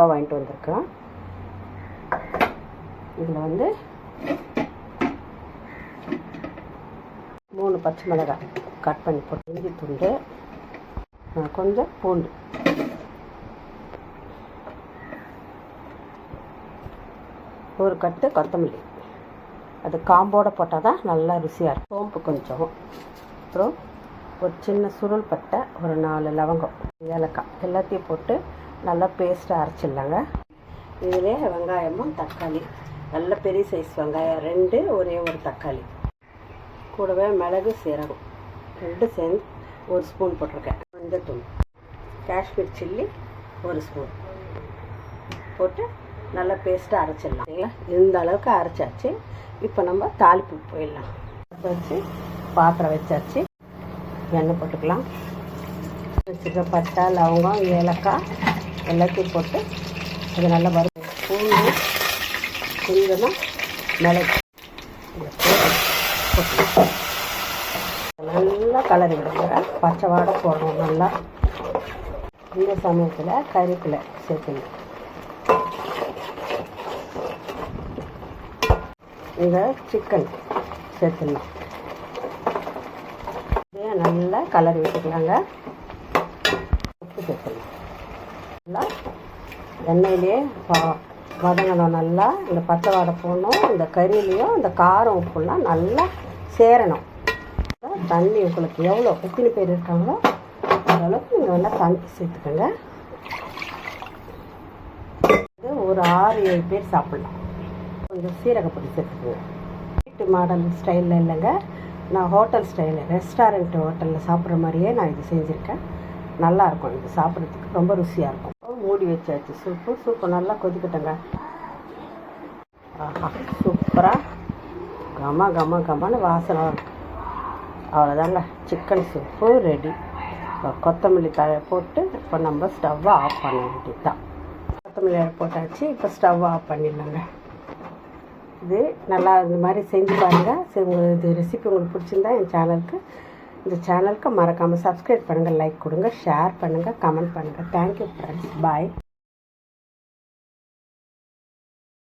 வாங்கிட்டு வந்திருக்கேன். இதில் வந்து மூணு பச்சை மிளகாய் கட் பண்ணி போட்டு இஞ்சி துண்டு கொஞ்சம் பூண்டு. ஒரு கட்டு கொத்தமல்லி. அது காம்போட போட்டால் தான் நல்லா ருசியாக இருக்கும். சோம்பு கொஞ்சம். அப்புறம் ஒரு சின்ன சுருள் பட்டை ஒரு நாலு லவங்கம் ஏலக்காய் எல்லாத்தையும் போட்டு நல்லா பேஸ்ட்டாக அரைச்சிடலாங்க. இதிலே வெங்காயமும் தக்காளி. நல்ல பெரிய சைஸ் வெங்காயம். ரெண்டு ஒரே ஒரு தக்காளி. கூடவே மிளகு சீரகம். ரெண்டு சேர்ந்து ஒரு ஸ்பூன் போட்டிருக்கேன். மஞ்சத்தூள் காஷ்மீர் சில்லி ஒரு ஸ்பூன் போட்டு நல்லா பேஸ்ட்டாக அரைச்சிடலாம். இல்லைங்களா இந்த அளவுக்கு அரைச்சாச்சு. இப்போ நம்ம தாளிப்பு போயிடலாம். வச்சு பாத்திரம் வச்சாச்சு. எண்ணெய் போட்டுக்கலாம். வச்சுருக்க பட்டை லவங்கம் ஏலக்காய் எல்லாத்தையும் போட்டு அது நல்லா வரும் பூண்டு கொஞ்சமாக மிளகு. நல்லா கலரி விடுங்க. பச்சை வாடை போடணும் நல்லா. இந்த சமயத்தில் கறிப்பிலை சேர்த்துங்க இந்த சிக்கன் சேர்த்துடணும் இதே நல்லா கலரி விட்டுக்கலாங்க. உப்பு சேர்த்துடணும் நல்லா எண்ணெயிலே வதங்கணும் நல்லா. இந்த பச்சை வாடை போடணும். இந்த கறியிலையும் இந்த காரம் உப்புலாம் நல்லா சேரணும். தண்ணி உங்களுக்கு எவ்வளோ எத்தனை பேர் இருக்காங்களோ அந்த அளவுக்கு நீங்கள் நல்லா தண்ணி சேர்த்துக்கோங்க. ஒரு ஆறு ஏழு பேர் சாப்பிட்லாம். கொஞ்சம் சீரகப்பொடி சேர்த்துக்கோங்க. வீட்டு மாடல் ஸ்டைலில் இல்லைங்க. நான் ஹோட்டல் ஸ்டைலில் ரெஸ்டாரண்ட் ஹோட்டலில் சாப்பிட்ற மாதிரியே நான் இது செஞ்சுருக்கேன். நல்லாயிருக்கும் இது சாப்பிட்றதுக்கு ரொம்ப ருசியாக இருக்கும். மூடி வச்சாச்சு. சூப்பு சூப்பு நல்லா கொதிக்கட்டங்க. ஆஹா சூப்பராக கம கம கமன்னு வாசனை வரும். அவ்வளோதாங்க சிக்கன் சூப்பு ரெடி இப்போ கொத்தமல்லி தழை போட்டு இப்போ நம்ம ஸ்டவ்வை ஆஃப் பண்ண வேண்டியது தான் கொத்தமல்லி தழை போட்டாச்சு இப்போ ஸ்டவ்வை ஆஃப் பண்ணிடலாங்க இது நல்லா இந்த மாதிரி செஞ்சு பாருங்கள் சரி உங்களுக்கு இது ரெசிபி உங்களுக்கு பிடிச்சிருந்தா என் சேனலுக்கு இந்த சேனலுக்கு மறக்காமல் சப்ஸ்கிரைப் பண்ணுங்கள் லைக் கொடுங்க ஷேர் பண்ணுங்கள் கமெண்ட் பண்ணுங்கள் தேங்க்யூ ஃப்ரெண்ட்ஸ் பாய்